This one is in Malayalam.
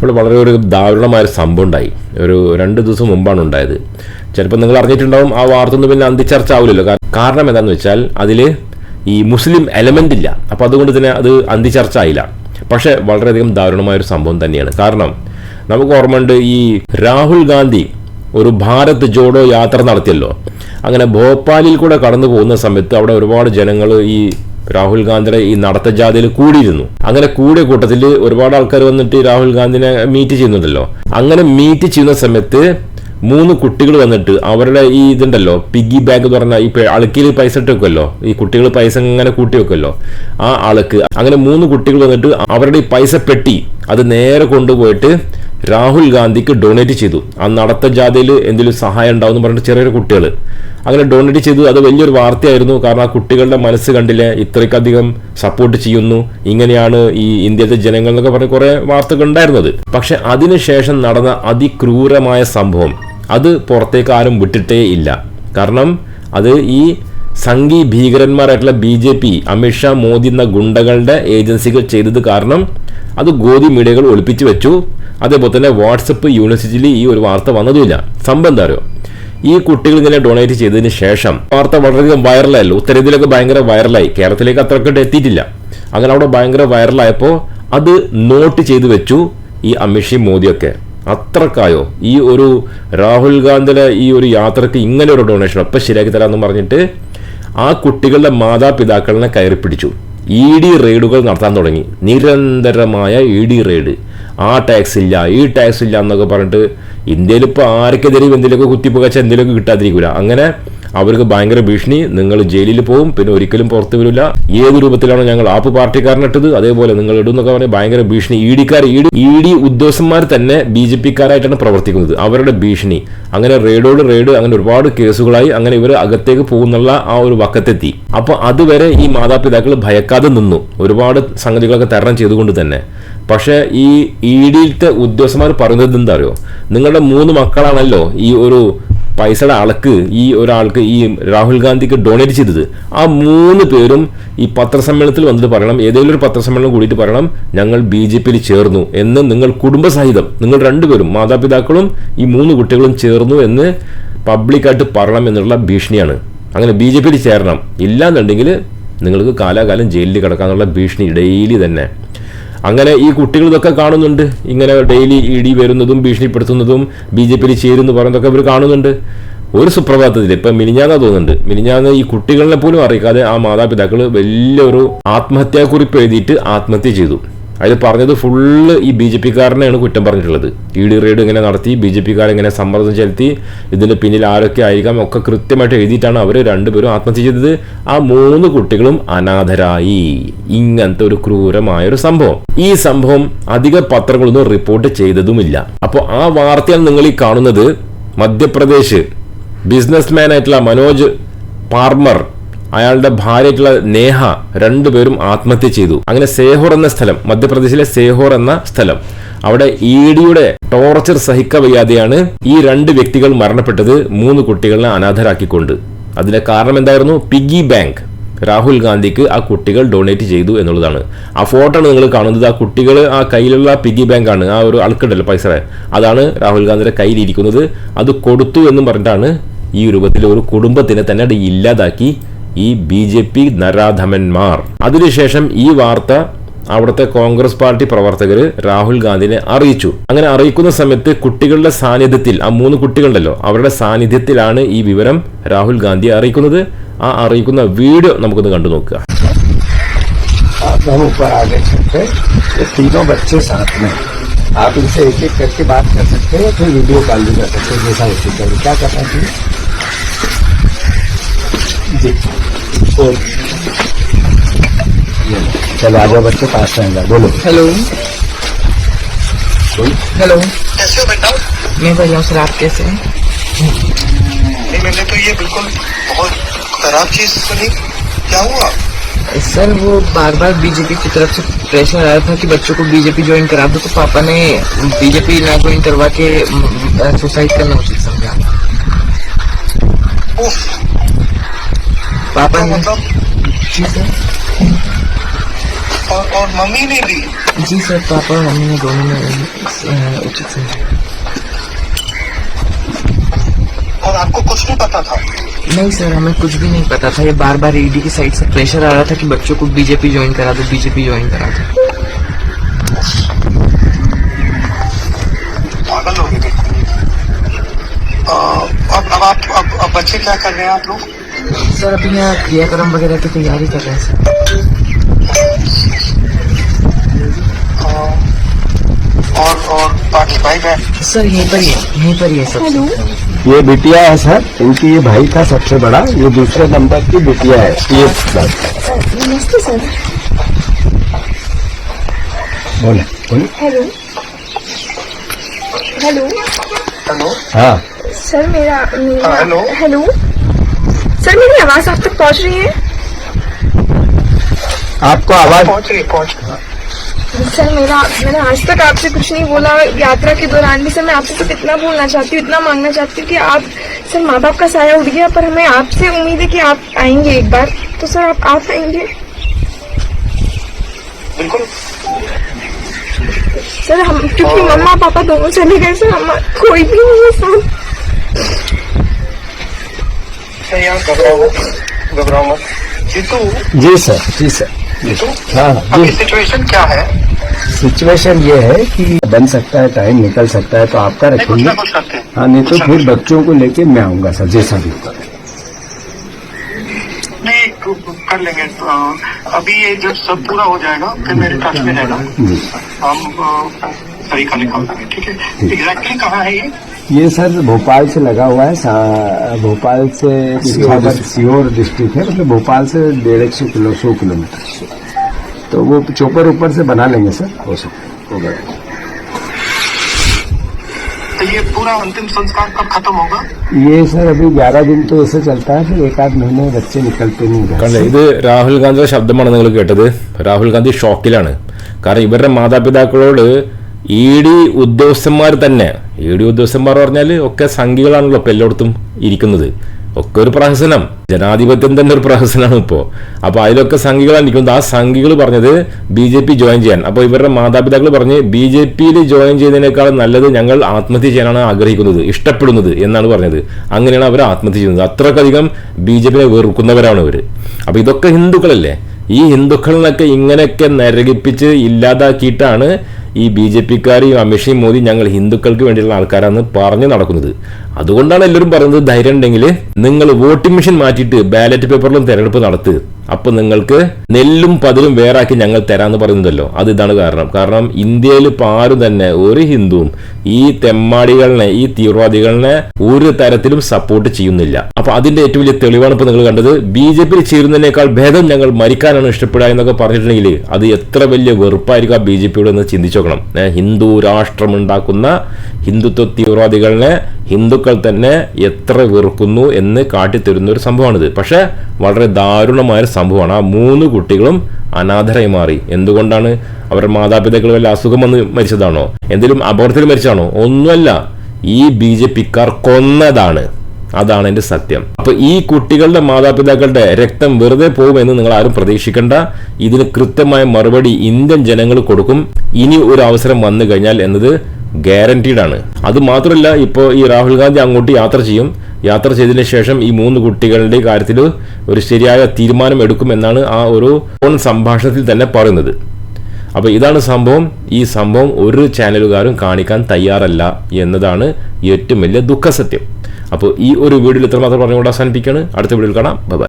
ഇവിടെ വളരെ ഒരു ദാരുണമായ സംഭവം ഉണ്ടായി. ഒരു രണ്ട് ദിവസം മുമ്പാണ് ഉണ്ടായത്. ചിലപ്പോൾ നിങ്ങൾ അറിഞ്ഞിട്ടുണ്ടാവും ആ വാർത്ത ഒന്നും പിന്നെ അന്തിച്ചർച്ച ആവില്ലല്ലോ. കാരണം എന്താണെന്ന് വെച്ചാൽ അതിൽ ഈ മുസ്ലിം എലമെന്റ് ഇല്ല. അപ്പോൾ അതുകൊണ്ട് തന്നെ അത് അന്തിച്ചർച്ച ആയില്ല. പക്ഷേ വളരെയധികം ദാരുണമായ ഒരു സംഭവം തന്നെയാണ്. കാരണം നമുക്ക് ഓർമ്മയുണ്ട് ഈ രാഹുൽ ഗാന്ധി ഒരു ഭാരത് ജോഡോ യാത്ര നടത്തിയല്ലോ. അങ്ങനെ ഭോപ്പാലിൽ കൂടെ കടന്നു പോകുന്ന സമയത്ത് അവിടെ ഒരുപാട് ജനങ്ങൾ ഈ രാഹുൽ ഗാന്ധിയുടെ ഈ നടത്ത ജാഥയിൽ കൂടിയിരുന്നു. അങ്ങനെ കൂടിയ കൂട്ടത്തിൽ ഒരുപാട് ആൾക്കാർ വന്നിട്ട് രാഹുൽ ഗാന്ധിനെ മീറ്റ് ചെയ്യുന്നുണ്ടല്ലോ. അങ്ങനെ മീറ്റ് ചെയ്യുന്ന സമയത്ത് മൂന്ന് കുട്ടികൾ വന്നിട്ട് അവരുടെ ഈ ഇതുണ്ടല്ലോ പിഗി ബാഗ് എന്ന് പറഞ്ഞാൽ ഈ അളുക്കിൽ പൈസ ഇട്ട് വെക്കുമല്ലോ ഈ കുട്ടികൾ പൈസ ഇങ്ങനെ കൂട്ടി വെക്കുമല്ലോ ആ അളുക്ക് അങ്ങനെ മൂന്ന് കുട്ടികൾ വന്നിട്ട് അവരുടെ ഈ പൈസ പെട്ടി അത് നേരെ കൊണ്ടുപോയിട്ട് രാഹുൽ ഗാന്ധിക്ക് ഡൊണേറ്റ് ചെയ്തു. ആ നടത്ത ജാഥയിൽ എന്തെങ്കിലും സഹായം ഉണ്ടാവും പറഞ്ഞിട്ട് ചെറിയൊരു കുട്ടികൾ അങ്ങനെ ഡൊണേറ്റ് ചെയ്തു. അത് വലിയൊരു വാർത്തയായിരുന്നു. കാരണം ആ കുട്ടികളുടെ മനസ്സ് കണ്ടില്ല? ഇത്രയ്ക്കധികം സപ്പോർട്ട് ചെയ്യുന്നു. ഇങ്ങനെയാണ് ഈ ഇന്ത്യയിലെ ജനങ്ങൾ എന്നൊക്കെ പറഞ്ഞ് കുറേ വാർത്തകൾ ഉണ്ടായിരുന്നത്. പക്ഷെ അതിനുശേഷം നടന്ന അതിക്രൂരമായ സംഭവം. അത് പുറത്തേക്ക് ആരും വിട്ടിട്ടേ ഇല്ല. കാരണം അത് ഈ സംഘി ഭീകരന്മാരായിട്ടുള്ള B J P Amit Shah Modi എന്ന ഗുണ്ടകളുടെ ഏജൻസികൾ ചെയ്തത് കാരണം അത് ഗോതി മീഡിയകൾ ഒളിപ്പിച്ചു വെച്ചു. അതേപോലെ തന്നെ വാട്സപ്പ് യൂണിവേഴ്സിറ്റിയിൽ ഈ ഒരു വാർത്ത വന്നതുമില്ല. സംഭവം എന്താ ഈ കുട്ടികൾ ഇങ്ങനെ ഡൊണേറ്റ് ചെയ്തതിന് ശേഷം വാർത്ത വളരെയധികം വൈറലായല്ലോ. ഉത്തരേന്ത്യയിലൊക്കെ ഭയങ്കര വൈറലായി. കേരളത്തിലേക്ക് അത്രയ്ക്ക് എത്തിയിട്ടില്ല. അങ്ങനെ അവിടെ ഭയങ്കര വൈറലായപ്പോൾ അത് നോട്ട് ചെയ്തു വെച്ചു ഈ അമിത്ഷി മോദിയൊക്കെ. അത്രക്കായോ? ഈ ഒരു രാഹുൽ ഗാന്ധിയുടെ ഈ ഒരു യാത്രയ്ക്ക് ഇങ്ങനെ ഒരു ഡൊണേഷൻ. അപ്പം ശരിയാക്കി തരാമെന്ന് പറഞ്ഞിട്ട് ആ കുട്ടികളുടെ മാതാപിതാക്കളെ കയറി പിടിച്ചു. ഇ ഡി റെയ്ഡുകൾ നടത്താൻ തുടങ്ങി. നിരന്തരമായ ഇ ഡി റെയ്ഡ് ആ ടാക്സ് ഇല്ല ഈ ടാക്സ് ഇല്ല എന്നൊക്കെ പറഞ്ഞിട്ട് ഇന്ത്യയിൽ ഇപ്പോൾ ആർക്കെതിരെയും എന്തെങ്കിലുമൊക്കെ കുത്തിപ്പുകച്ച എന്തെങ്കിലുമൊക്കെ കിട്ടാതിരിക്കില്ല അങ്ങനെ അവർക്ക് ഭയങ്കര ഭീഷണി. നിങ്ങൾ ജയിലിൽ പോകും പിന്നെ ഒരിക്കലും പുറത്തു വരില്ല. ഏത് രൂപത്തിലാണ് ഞങ്ങൾ ആപ്പ് പാർട്ടിക്കാരനിട്ടത് അതേപോലെ നിങ്ങൾ ഇടുന്നൊക്കെ പറഞ്ഞാൽ ഭയങ്കര ഭീഷണി. ഇ ഡിക്കാർ ഇ ഡി ഇ ഡി ഉദ്യോഗസ്ഥന്മാർ തന്നെ ബി ജെ പിക്കാരായിട്ടാണ് പ്രവർത്തിക്കുന്നത്. അവരുടെ ഭീഷണി. അങ്ങനെ റെയ്ഡോട് റെയ്ഡ് അങ്ങനെ ഒരുപാട് കേസുകളായി അങ്ങനെ ഇവർ അകത്തേക്ക് പോകുന്നുള്ള ആ ഒരു വക്കത്തെത്തി. അപ്പോൾ അതുവരെ ഈ മാതാപിതാക്കൾ ഭയക്കാതെ നിന്നു. ഒരുപാട് സംഗതികളൊക്കെ തരണം ചെയ്തുകൊണ്ട് തന്നെ. പക്ഷേ ഈ ഇ ഡിയിലത്തെ ഉദ്യോഗസ്ഥന്മാർ പറയുന്നത് എന്താ അറിയോ? നിങ്ങളുടെ മൂന്ന് മക്കളാണല്ലോ ഈ ഒരു പൈസയുടെ ആൾക്ക് ഈ ഒരാൾക്ക് ഈ രാഹുൽ ഗാന്ധിക്ക് ഡൊണേറ്റ് ചെയ്തത് ആ മൂന്ന് പേരും ഈ പത്രസമ്മേളനത്തിൽ വന്നിട്ട് പറയണം ഏതെങ്കിലും ഒരു പത്രസമ്മേളനം കൂടിയിട്ട് പറയണം ഞങ്ങൾ ബി ജെ പിയിൽ ചേർന്നു എന്ന് നിങ്ങൾ കുടുംബസഹിതം നിങ്ങൾ രണ്ടുപേരും മാതാപിതാക്കളും ഈ മൂന്ന് കുട്ടികളും ചേർന്നു എന്ന് പബ്ലിക്കായിട്ട് പറയണം എന്നുള്ള ഭീഷണിയാണ്. അങ്ങനെ ബി ജെ പിയിൽ ചേരണം ഇല്ലാന്നുണ്ടെങ്കിൽ നിങ്ങൾക്ക് കാലാകാലം ജയിലിൽ കിടക്കാന്നുള്ള ഭീഷണി ഡെയിലി തന്നെ. അങ്ങനെ ഈ കുട്ടികൾ ഇതൊക്കെ കാണുന്നുണ്ട്. ഇങ്ങനെ ഡെയിലി ഇ ഡി വരുന്നതും ഭീഷണിപ്പെടുത്തുന്നതും ബി ജെ പിയിൽ ചേരുന്നു പറയുന്നതൊക്കെ ഇവർ കാണുന്നുണ്ട്. ഒരു സുപ്രഭാതത്തിൽ ഇപ്പം മിനിഞ്ഞാന്ന തോന്നുന്നുണ്ട്. മിനിഞ്ഞാന്ന് ഈ കുട്ടികളെ പോലും അറിയിക്കാതെ ആ മാതാപിതാക്കൾ വലിയൊരു ആത്മഹത്യാക്കുറിപ്പ് എഴുതിയിട്ട് ആത്മഹത്യ ചെയ്തു. അതിൽ പറഞ്ഞത് ഫുള്ള് ഈ ബി ജെ പിക്കാരനെയാണ് കുറ്റം പറഞ്ഞിട്ടുള്ളത്. ഇ ഡി റെയ്ഡ് ഇങ്ങനെ നടത്തി ബി ജെ പിക്കാർ ഇങ്ങനെ സമ്മർദ്ദം ചെലുത്തി ഇതിന്റെ പിന്നിൽ ആരൊക്കെ ആയിരിക്കാം ഒക്കെ കൃത്യമായിട്ട് എഴുതിയിട്ടാണ് അവർ രണ്ടുപേരും ആത്മഹത്യ ചെയ്തത്. ആ മൂന്ന് കുട്ടികളും അനാഥരായി. ഇങ്ങനത്തെ ഒരു ക്രൂരമായ ഒരു സംഭവം. ഈ സംഭവം അധിക പത്രങ്ങളൊന്നും റിപ്പോർട്ട് ചെയ്തതുമില്ല. അപ്പോൾ ആ വാർത്തയാണ് നിങ്ങൾ ഈ കാണുന്നത് മധ്യപ്രദേശ് ബിസിനസ്മാൻ ആയിട്ടുള്ള മനോജ് പാർമർ അയാളുടെ ഭാര്യയായിട്ടുള്ള നേഹ രണ്ടുപേരും ആത്മഹത്യ ചെയ്തു. അങ്ങനെ സേഹോർ എന്ന സ്ഥലം മധ്യപ്രദേശിലെ സേഹോർ എന്ന സ്ഥലം. അവിടെ ഇ ഡിയുടെ ടോർച്ചർ സഹിക്കവയ്യാതെയാണ് ഈ രണ്ട് വ്യക്തികൾ മരണപ്പെട്ടത്. മൂന്ന് കുട്ടികളെ അനാഥരാക്കിക്കൊണ്ട്. അതിന്റെ കാരണം എന്തായിരുന്നു? പിഗി ബാങ്ക് രാഹുൽ ഗാന്ധിക്ക് ആ കുട്ടികൾ ഡൊണേറ്റ് ചെയ്തു എന്നുള്ളതാണ്. ആ ഫോട്ടോ ആണ് നിങ്ങൾ കാണുന്നത്. ആ കുട്ടികൾ ആ കയ്യിലുള്ള പിഗി ബാങ്ക് ആണ്. ആ ഒരു അൾക്കുണ്ടല്ലോ പൈസ. അതാണ് രാഹുൽ ഗാന്ധിയുടെ കയ്യിലിരിക്കുന്നത്. അത് കൊടുത്തു എന്നും പറഞ്ഞിട്ടാണ് ഈ രൂപത്തിൽ ഒരു കുടുംബത്തിനെ തന്നെ ഇല്ലാതാക്കി ഈ ബി ജെ പി നരാധമന്മാർ അതിനുശേഷം ഈ വാർത്ത അവിടുത്തെ കോൺഗ്രസ് പാർട്ടി പ്രവർത്തകർ രാഹുൽ ഗാന്ധിനെ അറിയിച്ചു അങ്ങനെ അറിയിക്കുന്ന സമയത്ത് കുട്ടികളുടെ സാന്നിധ്യത്തിൽ ആ മൂന്ന് കുട്ടികളുണ്ടല്ലോ അവരുടെ സാന്നിധ്യത്തിലാണ് ഈ വിവരം രാഹുൽ ഗാന്ധിയെ അറിയിക്കുന്നത് ആ അറിയിക്കുന്ന വീഡിയോ നമുക്കൊന്ന് കണ്ടു നോക്കുക आप हम ऊपर आ गए छत पे ये तीनों बच्चे साथ में आप इनसे एक एक करके बात कर सकते हैं फिर वीडियो कॉल भी कर सकते हैं जैसा उचित लगे क्या करना चाहिए जी और ये लो। चलो आ जाओ बच्चे पास अंदर बोलो। हेलो। हेलो। कैसे हो बेटा मैं बढ़िया हूँ सर आप कैसे हैं? मैंने तो ये बिल्कुल बहुत खराब चीज़ सुनी। क्या हुआ? सर वो बार बार बीजेपी की तरफ़ से प्रेशर आया था कि बच्चों को बीजेपी ज्वाइन करा दो तो पापा ने बीजेपी ना ज्वाइन करवा के सुसाइड करना उचित समझा। पापा ने मतलब जी सर। और और मम्मी ने भी? जी सर पापा और मम्मी ने दोनों ने उचित समझा। और आपको कुछ नहीं पता था? नहीं सर हमें कुछ भी नहीं पता था। ये बार बार ईडी की साइड से प्रेशर आ रहा था कि बच्चों को बीजेपी ज्वाइन करा दो बीजेपी ज्वाइन करा दो। पागल हो गए। अब अब आप अब, अब बच्चे क्या कर रहे हैं आप लोग? सर अभी यहाँ क्रियाक्रम वगैरह की तैयारी कर रहे हैं सर। और और बाकी भाई बहन? सर यहीं पर ही यहीं पर ही है सब। ये बिटिया है सर। इनकी ये भाई था सबसे बड़ा ये दूसरे नंबर की बिटिया है। ये नमस्ते सर। बोले बोले। हेलो। हेलो। हेलो। हाँ। सर मेरा मेरा हाँ, हेलो। हेलो। सर मेरी आवाज़ आप तक पहुँच रही है? आपको आवाज़ पहुँच रही पहुँच सर मेरा मैंने आज तक आपसे कुछ नहीं बोला। यात्रा के दौरान भी सर मैं आपसे सिर्फ़ इतना बोलना चाहती हूँ इतना मांगना चाहती हूँ कि आप सर माँ बाप का साया उठ गया पर हमें आपसे उम्मीद है कि आप आएँगे एक बार। तो सर आप आप आएँगे? बिल्कुल। सर हम क्योंकि मम्मा पापा दोनों चले गए सर हम कोई भी नहीं है साथ घबराओ घबराओ मत जीतू जी सर जी सर। जीतू हाँ जी। सिचुएशन क्या है? सिचुएशन ये है कि बन सकता है टाइम निकल सकता है तो आपका रखेंगे। हैं। हाँ नहीं तो फिर बच्चों को लेके मैं आऊँगा सर जैसा भी होगा नहीं कर लेंगे। अ, अभी ये जब सब पूरा हो जाएगा फिर मेरे टच में रहना जी। हम तरीका निकाल देंगे ठीक है? एग्जैक्टली कहाँ है ये? ये सर भोपाल से लगा हुआ है सा- भोपाल से सीहोर सीहोर डिस्ट्रिक्ट है मतलब भोपाल से डेढ़ एक सौ किलो सौ किलोमीटर तो वो चोपर ऊपर से बना लेंगे सर हो सकता होगा तो ये पूरा अंतिम संस्कार कब खत्म होगा ये सर अभी ग्यारह दिन तो ऐसे चलता है फिर एक आध महीने बच्चे निकलते नहीं घर കണ്ടേ से। ഇത് രാഹുൽ ഗാന്ധിയുടെ ശബ്ദമാണ് നിങ്ങൾ കേട്ടത് രാഹുൽ ഗാന്ധി ഷോക്കിലാണ് കാരണം ഇവരുടെ മാതാപിതാക്കളോട് ഇ ഡി ഉദ്യോഗസ്ഥന്മാർ തന്നെ. ഇ ഡി ഉദ്യോഗസ്ഥന്മാർ പറഞ്ഞാൽ ഒക്കെ സംഘികളാണല്ലോ ഇപ്പം എല്ലായിടത്തും ഇരിക്കുന്നത്. ഒക്കെ ഒരു പ്രഹസനം. ജനാധിപത്യം തന്നെ ഒരു പ്രഹസനമാണ് ഇപ്പോൾ അപ്പോൾ അതിലൊക്കെ സംഖ്യകളാണ് ഇരിക്കുന്നത്. ആ സംഘികൾ പറഞ്ഞത് ബി ജെ പി ജോയിൻ ചെയ്യാൻ. അപ്പോൾ ഇവരുടെ മാതാപിതാക്കൾ പറഞ്ഞ് ബി ജെ പിയിൽ ജോയിൻ ചെയ്യുന്നതിനേക്കാൾ നല്ലത് ഞങ്ങൾ ആത്മഹത്യ ചെയ്യാനാണ് ആഗ്രഹിക്കുന്നത് ഇഷ്ടപ്പെടുന്നത് എന്നാണ് പറഞ്ഞത്. അങ്ങനെയാണ് അവർ ആത്മഹത്യ ചെയ്യുന്നത്. അത്രക്കധികം ബി ജെ പിയെ വെറുക്കുന്നവരാണ് ഇവർ അപ്പോൾ ഇതൊക്കെ ഹിന്ദുക്കളല്ലേ? ഈ ഹിന്ദുക്കളിനൊക്കെ ഇങ്ങനെയൊക്കെ നരകിപ്പിച്ച് ഇല്ലാതാക്കിയിട്ടാണ് ഈ ബി ജെ പിക്കാരെയും അമിത്ഷയും മോദി ഞങ്ങൾ ഹിന്ദുക്കൾക്ക് വേണ്ടിയുള്ള ആൾക്കാരാണ് പറഞ്ഞു നടക്കുന്നത്. അതുകൊണ്ടാണ് എല്ലാവരും പറയുന്നത് ധൈര്യം ഉണ്ടെങ്കിൽ നിങ്ങൾ വോട്ടിംഗ് മെഷീൻ മാറ്റിയിട്ട് ബാലറ്റ് പേപ്പറിലും തെരഞ്ഞെടുപ്പ് നടത്ത്. അപ്പൊ നിങ്ങൾക്ക് നെല്ലും പതിലും വേറാക്കി ഞങ്ങൾ തരാന്ന് പറയുന്നതല്ലോ അത് ഇതാണ് കാരണം. കാരണം ഇന്ത്യയിൽ ഇപ്പൊ ആരും തന്നെ ഒരു ഹിന്ദുവും ഈ തെമ്മാടികളിനെ ഈ തീവ്രവാദികളിനെ ഒരു തരത്തിലും സപ്പോർട്ട് ചെയ്യുന്നില്ല. അപ്പൊ അതിന്റെ ഏറ്റവും വലിയ തെളിവാണ് ഇപ്പൊ നിങ്ങൾ കണ്ടത്. ബി ജെ പിയിൽ ചേരുന്നതിനേക്കാൾ ഭേദം ഞങ്ങൾ മരിക്കാനാണ് ഇഷ്ടപ്പെടുക എന്നൊക്കെ പറഞ്ഞിട്ടുണ്ടെങ്കിൽ അത് എത്ര വലിയ വെറുപ്പായിരിക്കും ആ ബി ജെ പിയോട് എന്ന് ചിന്തിച്ചു നോക്കണം. ഹിന്ദു രാഷ്ട്രമുണ്ടാക്കുന്ന ഹിന്ദുത്വ തീവ്രവാദികളെ ഹിന്ദുക്കൾ തന്നെ എത്ര വെറുക്കുന്നു എന്ന് കാട്ടിത്തരുന്ന ഒരു സംഭവമാണിത്. പക്ഷേ വളരെ ദാരുണമായ ഒരു സംഭവമാണ്. ആ മൂന്ന് കുട്ടികളും അനാഥരായി മാറി. എന്തുകൊണ്ടാണ്? അവരുടെ മാതാപിതാക്കൾ വല്ല അസുഖം വന്ന് മരിച്ചതാണോ? എന്തെങ്കിലും അപകടത്തിൽ മരിച്ചതാണോ? ഒന്നുമല്ല. ഈ ബി ജെ പിക്കാർ കൊന്നതാണ്. അതാണ് എന്റെ സത്യം. അപ്പൊ ഈ കുട്ടികളുടെ മാതാപിതാക്കളുടെ രക്തം വെറുതെ പോകുമെന്ന് നിങ്ങൾ ആരും പ്രതീക്ഷിക്കേണ്ട. ഇതിന് കൃത്യമായ മറുപടി ഇന്ത്യൻ ജനങ്ങൾ കൊടുക്കും. ഇനി ഒരു അവസരം വന്നു കഴിഞ്ഞാൽ എന്നത് ഗ്യാരണ്ടീഡ് ആണ്. അത് മാത്രമല്ല ഇപ്പോൾ ഈ രാഹുൽ ഗാന്ധി അങ്ങോട്ട് യാത്ര ചെയ്യും. യാത്ര ചെയ്തതിന് ശേഷം ഈ മൂന്ന് കുട്ടികളുടെ കാര്യത്തിൽ ഒരു ശരിയായ തീരുമാനം എടുക്കുമെന്നാണ് ആ ഒരു ഫോൺ സംഭാഷണത്തിൽ തന്നെ പറയുന്നത്. അപ്പോൾ ഇതാണ് സംഭവം. ഈ സംഭവം ഒരു ചാനലുകാരും കാണിക്കാൻ തയ്യാറല്ല എന്നതാണ് ഏറ്റവും വലിയ ദുഃഖസത്യം. അപ്പോൾ ഈ ഒരു വീഡിയോയിൽ ഇത്രമാത്രം പറഞ്ഞുകൊണ്ട് അവസാനിപ്പിക്കുകയാണ്. അടുത്ത വീഡിയോയിൽ കാണാം. ബൈ